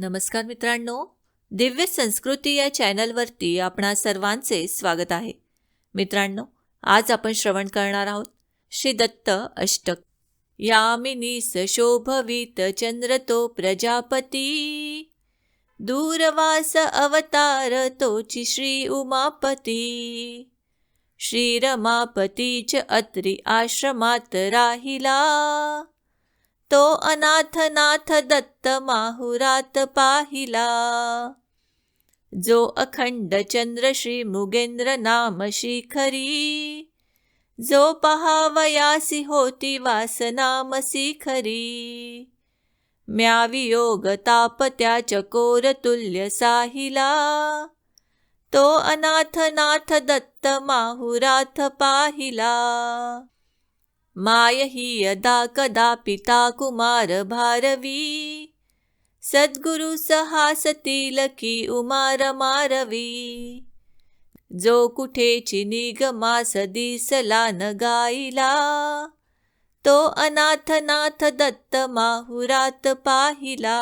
नमस्कार मित्रांनो. दिव्य संस्कृती या चॅनलवरती आपणा सर्वांचे स्वागत आहे. मित्रांनो आज आपण श्रवण करणार आहोत. श्री दत्त अष्टक. यामिनीस शोभवीत चंद्र प्रजापती. दूरवास अवतार तोची श्री उमापती. श्रीरमापतीच अत्री आश्रमात राहिला. तो अनाथनाथ दत्त माहुरात पाहिला. जो अखंड चंद्र श्री मुगेंद्र नाम शिखरी जो पहावयासी होती वासनाम शिखरी. म्या वियोग ताप त्या चकोर तुल्य साहिला तो अनाथनाथ दत्त माहुराथ पाहिला. माय हि यदा कदा पिता कुमार भारवी। सद्गुरु सहासतीलकी उमार मारवी। जो कुठेची निगमास दिसला न गाईला तो अनाथनाथ दत्त माहुरात पाहिला।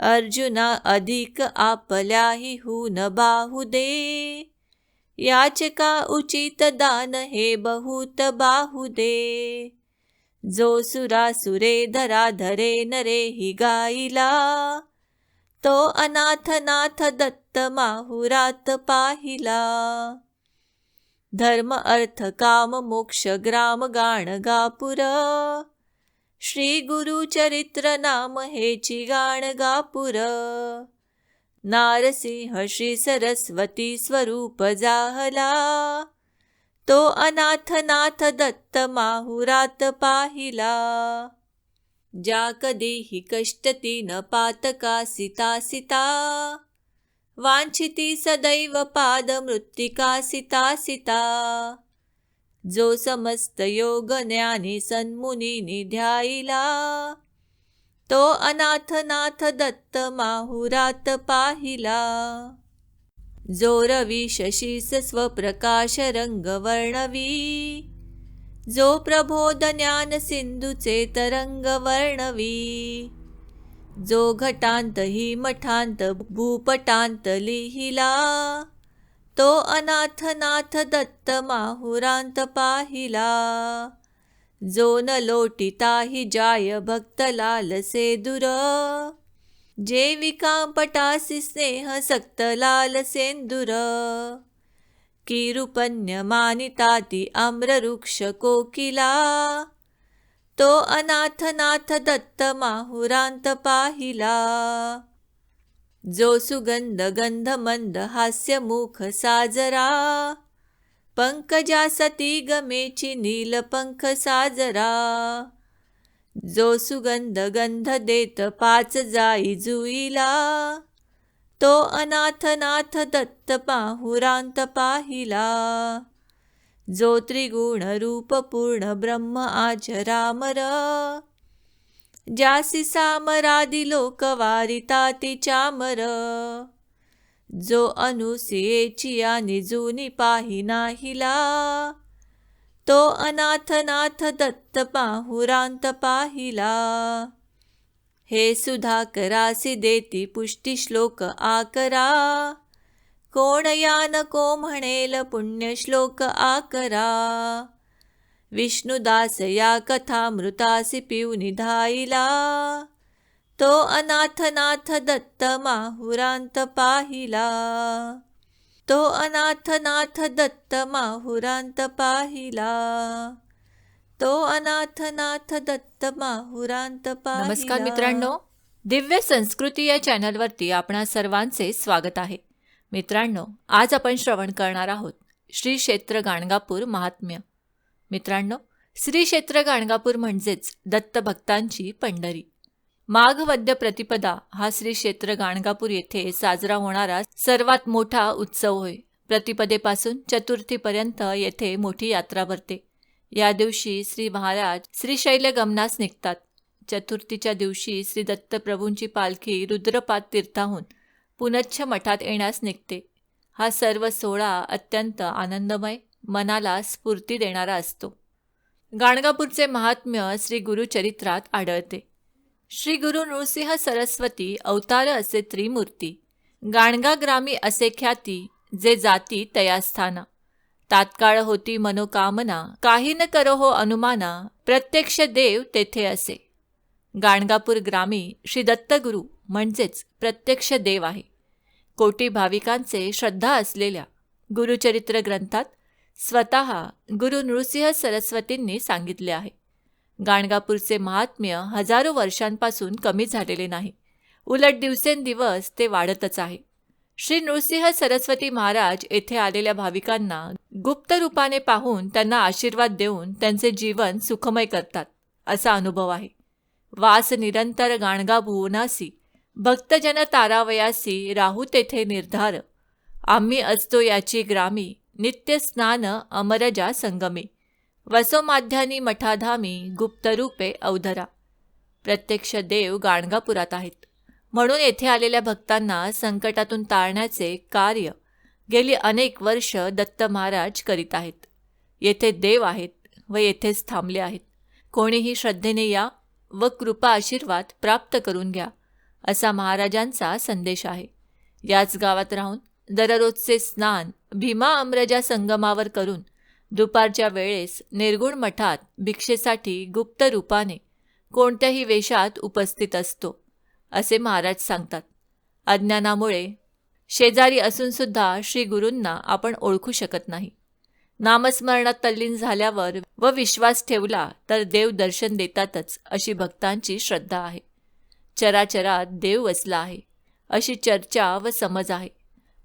अर्जुना अधिक आपल्याही हून बाहुदे। याचका उचित दान हे बहुत बाहुदे जो सुरासुरे धरा धरे नरे हि गाईला तो अनाथनाथ दत्त माहुरात पाहिला. धर्म अर्थ काम मोक्ष ग्राम गाण गापुर श्री गुरु चरित्र नाम हेची गाण गापुर. नारसिंह श्री सरस्वती स्वरूप जाहला. तो अनाथनाथ दत्त माहुरात पाहिला. ज्या कधीही कष्टती न पातका सीता सीता. वांछिती सदैव पाद मृत्तिका सीता सीता. जो समस्त योग ज्ञानी सन्मुनी ध्याईला तो अनाथनाथ दत्त माहुरात पाहिला. जो रवी शशीस स्वप्रकाश रंग वर्णवी जो प्रबोध ज्ञान सिंधूचे तरंग वर्णवी जो घटांत हि मठांत भूपटांत लिहिला. तो अनाथनाथ दत्त माहुरांत पाहिला. जो न लोटिता हि जाय भक्त लालसे दुर. जे विकांपटासी स्नेह सक्त लाल किरुपन्य मानिताति आम्रवृक्ष कोकिला. तो अनाथनाथ दत्त माहुरांत पाहिला. जो सुगंध गंध मंद हास्य मुख साजरा. पंकजा सती गमेची नीलपंख साजरा. जो सुगंध गंध देत पाच जाई जुईला. तो अनाथनाथ दत्त पाहुरांत पाहिला. जो त्रिगुण रूप पूर्ण ब्रह्म आचरामर जासी सामरादी लोक वारिता चामर जो अनुसियेचिया आणि जुनी पाही नाहीला तो अनाथनाथ दत्त पाहुरांत पाहिला. हे सुधाकरासी देती पुष्टी श्लोक आकरा. कोण या नको म्हणेल पुण्य श्लोक आकरा. विष्णुदास या कथामृतासी पिऊ धाईला. तो अनाथनाथ दत्त माहुरांत पाहिला. तो अनाथनाथ दत्त माहुरांत पाहिला. तो अनाथनाथ दत्त माहुरांत पाहिला. नमस्कार मित्रांनो दिव्य संस्कृती या चॅनलवरती आपणा सर्वांचे स्वागत आहे. मित्रांनो आज आपण श्रवण करणार आहोत श्री क्षेत्र गाणगापूर महात्म्य. मित्रांनो श्री क्षेत्र गाणगापूर म्हणजेच दत्त भक्तांची पंढरी. माघवद्य प्रतिपदा हा श्री क्षेत्र गाणगापूर येथे साजरा होणारा सर्वात मोठा उत्सव होय. प्रतिपदेपासून चतुर्थीपर्यंत येथे मोठी यात्रा भरते. या दिवशी श्री महाराज श्रीशैल गमनास निघतात. चतुर्थीच्या दिवशी श्री दत्तप्रभूंची पालखी रुद्रपाद तीर्थाहून पुनच्छ मठात येण्यास निघते. हा सर्व सोहळा अत्यंत आनंदमय मनाला स्फूर्ती देणारा असतो. गाणगापूरचे महात्म्य श्री गुरुचरित्रात आढळते. श्री गुरु नृसिंह सरस्वती अवतार असे त्रिमूर्ती गाणगा ग्रामी असे ख्याती जे जाती तयास्थाना. तात्काळ होती मनोकामना काही न करो हो अनुमाना प्रत्यक्ष देव तेथे असे. गाणगापूर ग्रामी श्री दत्तगुरु म्हणजेच प्रत्यक्ष देव आहे. कोटी भाविकांचे श्रद्धा असलेल्या गुरुचरित्र ग्रंथात स्वतः गुरु नृसिंह सरस्वतींनी सांगितले आहे. गाणगापूरचे महात्म्य हजारो वर्षांपासून कमी झालेले नाही. उलट दिवसेंदिवस ते वाढतच आहे. श्री नृसिंह सरस्वती महाराज येथे आलेल्या भाविकांना गुप्त रूपाने पाहून त्यांना आशीर्वाद देऊन त्यांचे जीवन सुखमय करतात असा अनुभव आहे. वास निरंतर गाणगा भुवनासी भक्तजन तारावयासी राहू तेथे निर्धार. आम्ही असतो याची ग्रामी नित्य स्नान अमरजा संगमी. वसोमाध्यानी मठाधामी गुप्तरूपे अवधरा. प्रत्यक्ष देव गाणगापुरात आहेत. म्हणून येथे आलेल्या भक्तांना संकटातून टाळण्याचे कार्य गेली अनेक वर्ष दत्त महाराज करीत आहेत. येथे देव आहेत व येथेच थांबले आहेत. कोणीही श्रद्धेने या व कृपा आशीर्वाद प्राप्त करून घ्या असा महाराजांचा संदेश आहे. याच गावात राहून दररोजचे स्नान भीमा अमरजा संगमावर करून दुपारच्या वेळेस निर्गुण मठात भिक्षेसाठी गुप्त रूपाने कोणत्याही वेशात उपस्थित असतो असे महाराज सांगतात. अज्ञानामुळे शेजारी असूनसुद्धा श्री गुरूंना आपण ओळखू शकत नाही. नामस्मरणात तल्लीन झाल्यावर व विश्वास ठेवला तर देव दर्शन देतातच अशी भक्तांची श्रद्धा आहे. चराचरात देव वसला आहे अशी चर्चा व समज आहे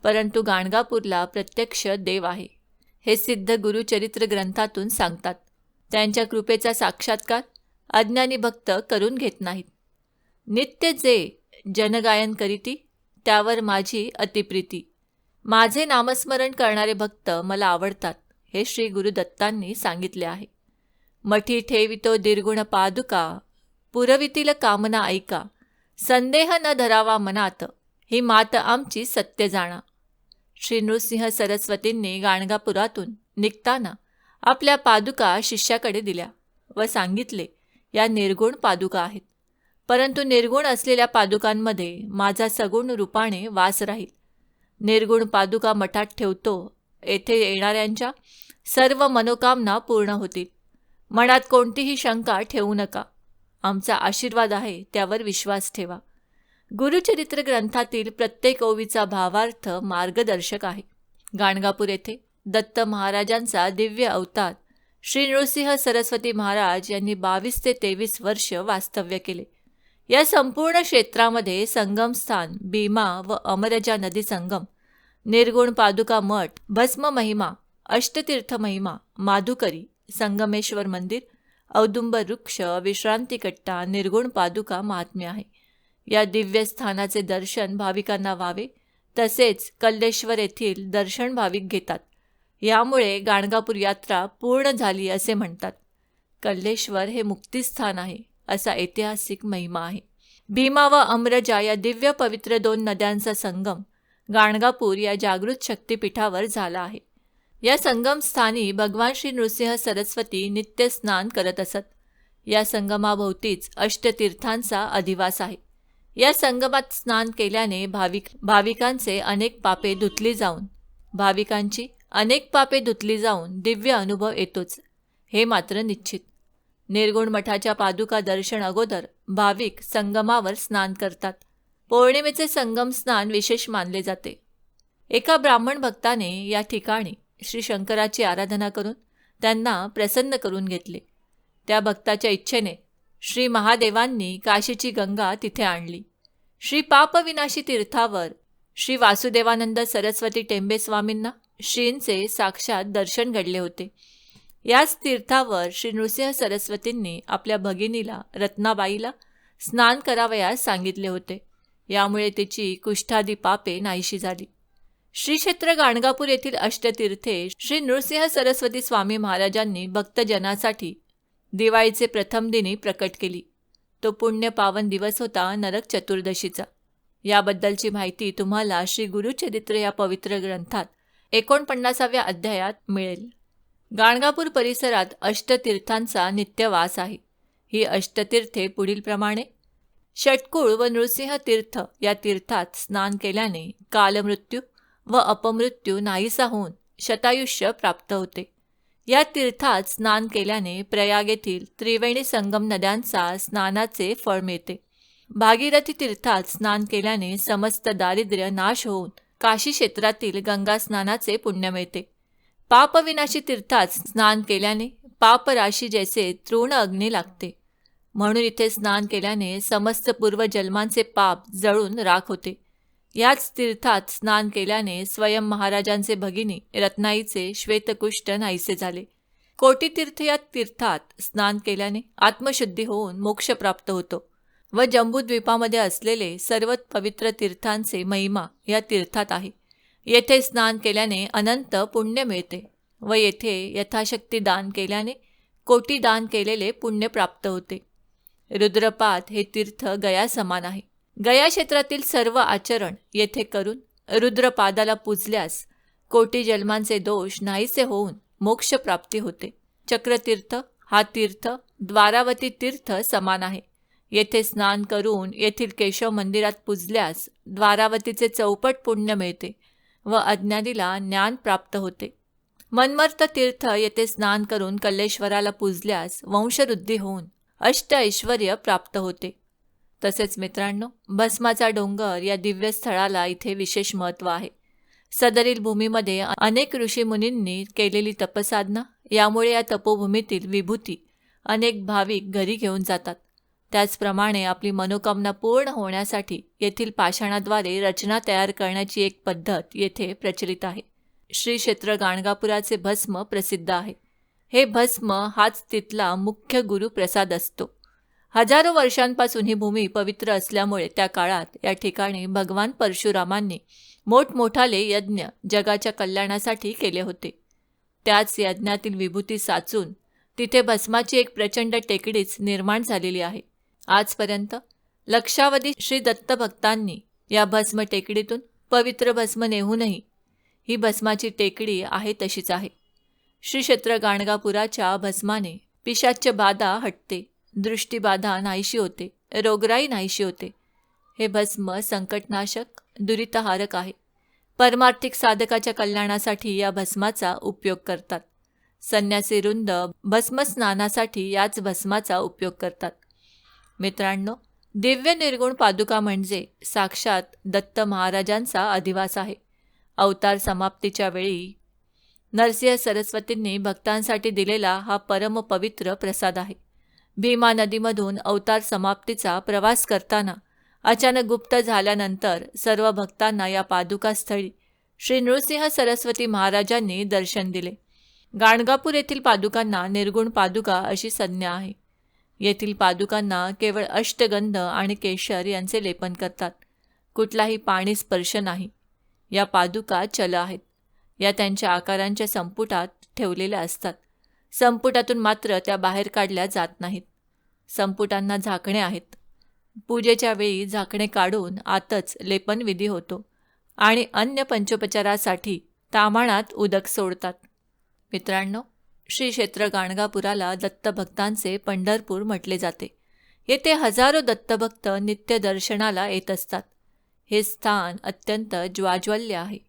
परंतु गाणगापूरला प्रत्यक्ष देव आहे. हे सिद्ध गुरुचरित्र ग्रंथातून सांगतात. त्यांच्या कृपेचा साक्षात्कार अज्ञानी भक्त करून घेत नाहीत. नित्य जे जनगायन करीती त्यावर माझी अतिप्रीती. माझे नामस्मरण करणारे भक्त मला आवडतात हे श्री गुरुदत्तांनी सांगितले आहे. मठी ठेवितो दीर्घुण पादुका पुरवितील कामना ऐका. संदेह न धरावा मनात ही मात आमची सत्य जाणा. श्री नृसिंह सरस्वतींनी गाणगापुरातून निघताना आपल्या पादुका शिष्याकडे दिल्या व सांगितले या निर्गुण पादुका आहेत. परंतु निर्गुण असलेल्या पादुकांमध्ये माझा सगुण रूपाने वास राहील. निर्गुण पादुका मठात ठेवतो येथे येणाऱ्यांच्या सर्व मनोकामना पूर्ण होतील. मनात कोणतीही शंका ठेवू नका. आमचा आशीर्वाद आहे त्यावर विश्वास ठेवा. गुरुचरित्र ग्रंथातील प्रत्येक ओवीचा भावार्थ मार्गदर्शक आहे. गाणगापूर येथे दत्त महाराजांचा दिव्य अवतार श्री नृसिंह सरस्वती महाराज यांनी बावीस ते तेवीस वर्ष वास्तव्य केले. या संपूर्ण क्षेत्रामध्ये संगमस्थान भीमा व अमरजा नदी संगम निर्गुण पादुका मठ भस्म महिमा अष्टतीर्थ महिमा माधुकरी संगमेश्वर मंदिर औदुंब वृक्ष विश्रांतीकट्टा निर्गुण पादुका महात्म्य आहे. या दिव्य स्थानाचे दर्शन भाविकांना व्हावे तसेच कल्लेश्वर येथील दर्शन भाविक घेतात. यामुळे गाणगापूर यात्रा पूर्ण झाली असे म्हणतात. कल्लेश्वर हे मुक्तिस्थान आहे असा ऐतिहासिक महिमा आहे. भीमा व अमरजा या दिव्य पवित्र दोन नद्यांचा संगम गाणगापूर या जागृत शक्तिपीठावर झाला आहे. या संगमस्थानी भगवान श्री नृसिंह सरस्वती नित्य स्नान करत असत. या संगमाभोवतीच अष्टतीर्थांचा अधिवास आहे. या संगमात स्नान केल्याने भाविक भाविकांचे अनेक पापे धुतली जाऊन भाविकांची अनेक पापे धुतली जाऊन दिव्य अनुभव येतोच हे मात्र निश्चित. निर्गुण मठाच्या पादुका दर्शन अगोदर भाविक संगमावर स्नान करतात. पौर्णिमेचे संगम स्नान विशेष मानले जाते. एका ब्राह्मण भक्ताने या ठिकाणी श्री शंकराची आराधना करून त्यांना प्रसन्न करून घेतले. त्या भक्ताच्या इच्छेने श्री महादेवांनी काशीची गंगा तिथे आणली. श्री पापविनाशी तीर्थावर श्री वासुदेवानंद सरस्वती टेंबे स्वामींना श्रींचे साक्षात दर्शन घडले होते. याच तीर्थावर श्री नृसिंह सरस्वतींनी आपल्या भगिनीला रत्नाबाईला स्नान करावयास सांगितले होते. यामुळे तिची कुष्ठादी पापे नाहीशी झाली. श्री क्षेत्र गाणगापूर येथील अष्टतीर्थे श्री नृसिंह सरस्वती स्वामी महाराजांनी भक्तजनासाठी दिवाळीचे प्रथम दिनी प्रकट केली. तो पुण्य पावन दिवस होता नरक चतुर्दशीचा. याबद्दलची माहिती तुम्हाला श्री गुरुचरित्र या पवित्र ग्रंथात एकोणपन्नासाव्या अध्यायात मिळेल. गाणगापूर परिसरात अष्टतीर्थांचा नित्यवास आहे. ही अष्टतीर्थे पुढीलप्रमाणे षटकुळ व नृसिंह तीर्थ या तीर्थात स्नान केल्याने कालमृत्यू व अपमृत्यू नाहीसा होऊन शतायुष्य प्राप्त होते. या तीर्थात स्नान केल्याने प्रयाग येथील त्रिवेणी संगम नद्यांचा स्नानाचे फळ मिळते. भागीरथी तीर्थात स्नान केल्याने समस्त दारिद्र्य नाश होऊन काशी क्षेत्रातील गंगा स्नानाचे पुण्य मिळते. पापविनाशी तीर्थात स्नान केल्याने पापराशी जैसे तृण अग्नी लागते. म्हणून इथे स्नान केल्याने समस्त पूर्वजन्मांचे पाप जळून राख होते. याच तीर्थात स्नान केल्याने स्वयं महाराजांचे भगिनी रत्नाईचे श्वेतकुष्ठ नाहीसे झाले. कोटीतीर्थ या तीर्थात स्नान केल्याने आत्मशुद्धी होऊन मोक्ष प्राप्त होतो व जम्बूद्वीपामध्ये असलेले सर्व पवित्र तीर्थांचे महिमा या तीर्थात आहे. येथे स्नान केल्याने अनंत पुण्य मिळते व येथे यथाशक्ती दान केल्याने कोटी दान केलेले पुण्य प्राप्त होते. रुद्रपात हे तीर्थ गया समान आहे. गया क्षेत्रातील सर्व आचरण येथे करून रुद्रपादाला पूजल्यास कोटी जन्मांचे दोष नाहीसे होऊन मोक्ष प्राप्ती होते. चक्रतीर्थ हा तीर्थ द्वारावती तीर्थ समान आहे. येथे स्नान करून येथील केशव मंदिरात पूजल्यास द्वारावतीचे चौपट पुण्य मिळते व अज्ञानीला ज्ञान प्राप्त होते. मनमर्त तीर्थ येथे स्नान करून कल्लेश्वराला पूजल्यास वंशवृद्धी होऊन अष्ट ऐश्वर प्राप्त होते. तसेच मित्रांनो भस्माचा डोंगर या दिव्य स्थळाला इथे विशेष महत्त्व आहे. सदरील भूमीमध्ये अनेक ऋषीमुनींनी केलेली तपसाधना यामुळे या तपोभूमीतील विभूती अनेक भाविक घरी घेऊन जातात. त्याचप्रमाणे आपली मनोकामना पूर्ण होण्यासाठी येथील पाषाणाद्वारे रचना तयार करण्याची एक पद्धत येथे प्रचलित आहे. श्री क्षेत्र गाणगापुराचे भस्म प्रसिद्ध आहे. हे भस्म हाच तिथला मुख्य गुरुप्रसाद असतो. हजारो वर्षांपासून ही भूमी पवित्र असल्यामुळे त्या काळात या ठिकाणी भगवान परशुरामांनी मोठमोठाले यज्ञ जगाच्या कल्याणासाठी केले होते. त्याच यज्ञातील विभूती साचून तिथे भस्माची एक प्रचंड टेकडीच निर्माण झालेली आहे. आजपर्यंत लक्षावधी श्री दत्तभक्तांनी या भस्म टेकडीतून पवित्र भस्म नेहूनही ही भस्माची टेकडी आहे तशीच आहे. श्री क्षेत्र गाणगापुराच्या भस्माने पिशाच्य बाधा हटते. दृष्टीबाधा नाहीशी होते रोगराई नाहीशी होते. हे भस्म संकटनाशक दुरितहारक आहे. परमार्थिक साधकाच्या कल्याणासाठी या भस्माचा उपयोग करतात. संन्यासी रुंद भस्मस्नानासाठी याच भस्माचा उपयोग करतात. मित्रांनो दिव्य निर्गुण पादुका म्हणजे साक्षात दत्त महाराजांचा अधिवास आहे. अवतार समाप्तीच्या वेळी नरसिंह सरस्वतींनी भक्तांसाठी दिलेला हा परमपवित्र प्रसाद आहे. भीमा नदीमधून अवतार समाप्तीचा प्रवास करताना अचानक गुप्त झाल्यानंतर सर्व भक्तांना या पादुकास्थळी श्री नृसिंह सरस्वती महाराजांनी दर्शन दिले. गाणगापूर येथील पादुकांना निर्गुण पादुका अशी संज्ञा आहे. येथील पादुकांना केवळ अष्टगंध आणि केशर यांचे लेपन करतात. कुठलाही पाणी स्पर्श नाही. या पादुका चल आहेत. या त्यांच्या आकारांच्या संपुटात ठेवलेल्या असतात. संपुटातून मात्र त्या बाहेर काढल्या जात नाहीत. संपुटांना झाकणे आहेत. पूजेच्या वेळी झाकणे काढून आतच लेपनविधी होतो आणि अन्य पंचोपचारासाठी तामाणात उदक सोडतात. मित्रांनो श्री क्षेत्र गाणगापुराला दत्तभक्तांचे पंढरपूर म्हटले जाते. येथे हजारो दत्तभक्त नित्य दर्शनाला येत असतात. हे स्थान अत्यंत ज्वाज्वल्य आहे.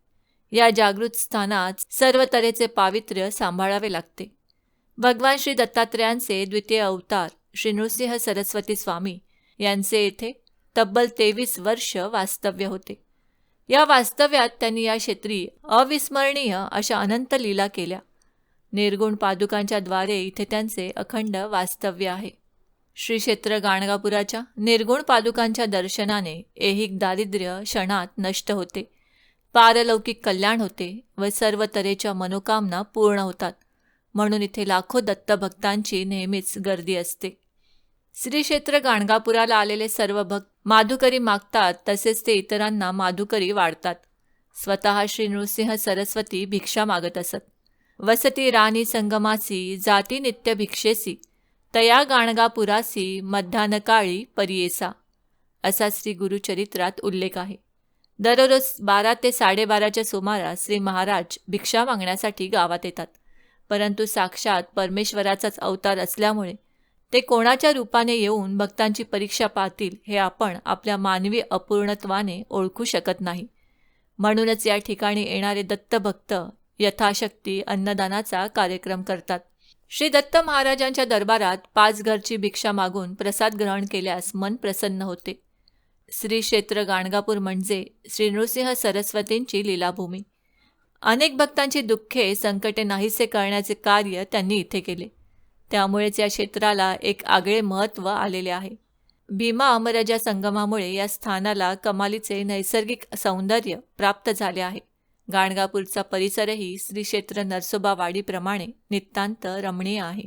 या जागृत स्थानात सर्व तऱ्हेचे पावित्र्य सांभाळावे लागते. भगवान श्री दत्तात्रेयांचे द्वितीय अवतार श्री नृसिंह सरस्वती स्वामी यांचे येथे तब्बल तेवीस वर्ष वास्तव्य होते. या वास्तव्यात त्यांनी या क्षेत्री अविस्मरणीय अशा अनंत लीला केल्या. निर्गुण पादुकांच्या द्वारे इथे त्यांचे अखंड वास्तव्य आहे. श्री क्षेत्र गाणगापुराच्या निर्गुण पादुकांच्या दर्शनाने ऐहिक दारिद्र्य क्षणात नष्ट होते. पारलौकिक कल्याण होते व सर्व तऱ्हेच्या मनोकामना पूर्ण होतात. म्हणून इथे लाखो दत्तभक्तांची नेहमीच गर्दी असते. श्री क्षेत्र गाणगापुराला आलेले सर्व भक्त माधुकरी मागतात तसेच ते इतरांना माधुकरी वाढतात. स्वतः श्री नृसिंह सरस्वती भिक्षा मागत असत. वसती राणी संगमासी जाती नित्य भिक्षेसी तया गाणगापुरासी मध्यानकाळी परियेसा असा श्री गुरुचरित्रात उल्लेख आहे. दररोज बारा ते साडेबाराच्या सुमारास श्री महाराज भिक्षा मागण्यासाठी गावात येतात. परंतु साक्षात परमेश्वराचाच अवतार असल्यामुळे ते कोणाच्या रूपाने येऊन भक्तांची परीक्षा पाहतील हे आपण आपल्या मानवी अपूर्णत्वाने ओळखू शकत नाही. म्हणूनच या ठिकाणी येणारे दत्तभक्त यथाशक्ती अन्नदानाचा कार्यक्रम करतात. श्री दत्त महाराजांच्या दरबारात पाच घरची भिक्षा मागून प्रसाद ग्रहण केल्यास मन प्रसन्न होते. श्री क्षेत्र गाणगापूर म्हणजे श्री नृसिंह सरस्वतींची लीलाभूमी. अनेक भक्तांची दुःखे संकटे नाहीसे करण्याचे कार्य त्यांनी इथे केले. त्यामुळेच या क्षेत्राला एक आगळे महत्त्व आलेले आहे. भीमा अमराजा संगमामुळे या स्थानाला कमालीचे नैसर्गिक सौंदर्य प्राप्त झाले आहे. गाणगापूरचा परिसरही श्री क्षेत्र नरसोबा वाडीप्रमाणे नितांत रमणीय आहे.